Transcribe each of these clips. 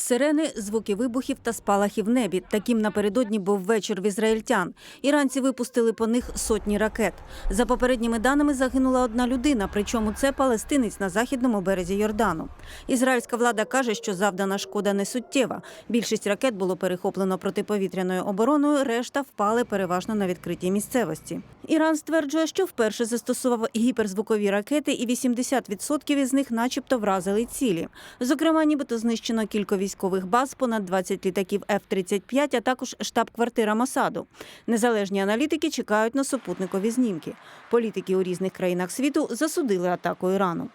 Сирени, звуки вибухів та спалахів в небі. Таким напередодні був вечір в ізраїльтян. Іранці випустили по них сотні ракет. За попередніми даними загинула одна людина, причому це палестинець на західному березі Йордану. Ізраїльська влада каже, що завдана шкода не суттєва. Більшість ракет було перехоплено протиповітряною обороною, решта впали переважно на відкритій місцевості. Іран стверджує, що вперше застосував гіперзвукові ракети, і 80% із них, начебто, вразили цілі. Зокрема, нібито знищено кілька військових баз, понад 20 літаків F-35, а також штаб-квартира Масаду. Незалежні аналітики чекають на супутникові знімки. Політики у різних країнах світу засудили атаку Ірану.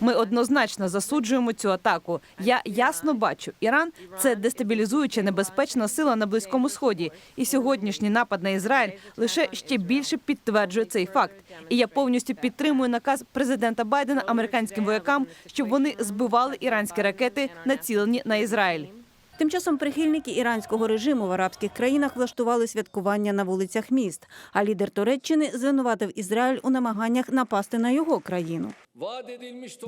Ми однозначно засуджуємо цю атаку. Я ясно бачу, Іран це дестабілізуюча небезпечна сила на близькому сході. І сьогоднішній напад на Ізраїль лише ще більше підтверджує цей факт. І я повністю підтримую наказ президента Байдена американським воякам, щоб вони збивали іранські ракети, націлені на Ізраїль. Тим часом прихильники іранського режиму в арабських країнах влаштували святкування на вулицях міст. А лідер Туреччини звинуватив Ізраїль у намаганнях напасти на його країну.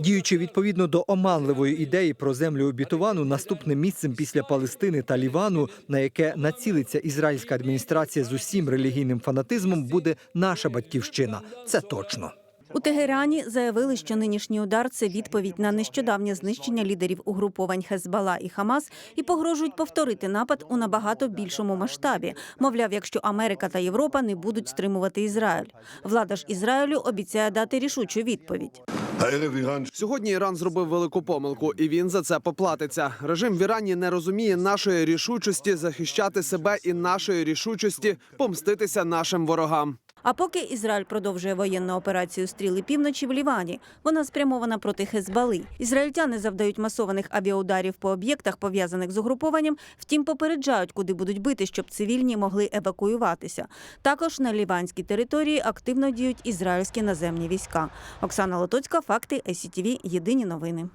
Діючи відповідно до оманливої ідеї про землю обітовану, наступним місцем після Палестини та Лівану, на яке націлиться ізраїльська адміністрація з усім релігійним фанатизмом, буде наша батьківщина. Це точно. У Тегерані заявили, що нинішній удар це відповідь на нещодавнє знищення лідерів угруповань Хезбала і Хамас і погрожують повторити напад у набагато більшому масштабі. Мовляв, якщо Америка та Європа не будуть стримувати Ізраїль. Влада ж Ізраїлю обіцяє дати рішучу відповідь. Сьогодні Іран зробив велику помилку, і він за це поплатиться. Режим в Ірані не розуміє нашої рішучості захищати себе і нашої рішучості помститися нашим ворогам. А поки Ізраїль продовжує воєнну операцію стріли півночі в Лівані, вона спрямована проти Хезбали. Ізраїльтяни завдають масованих авіаударів по об'єктах, пов'язаних з угрупованням, втім попереджають, куди будуть бити, щоб цивільні могли евакуюватися. Також на ліванській території активно діють ізраїльські наземні війська. Оксана Лотоцька, факти СІТВ, Єдині новини.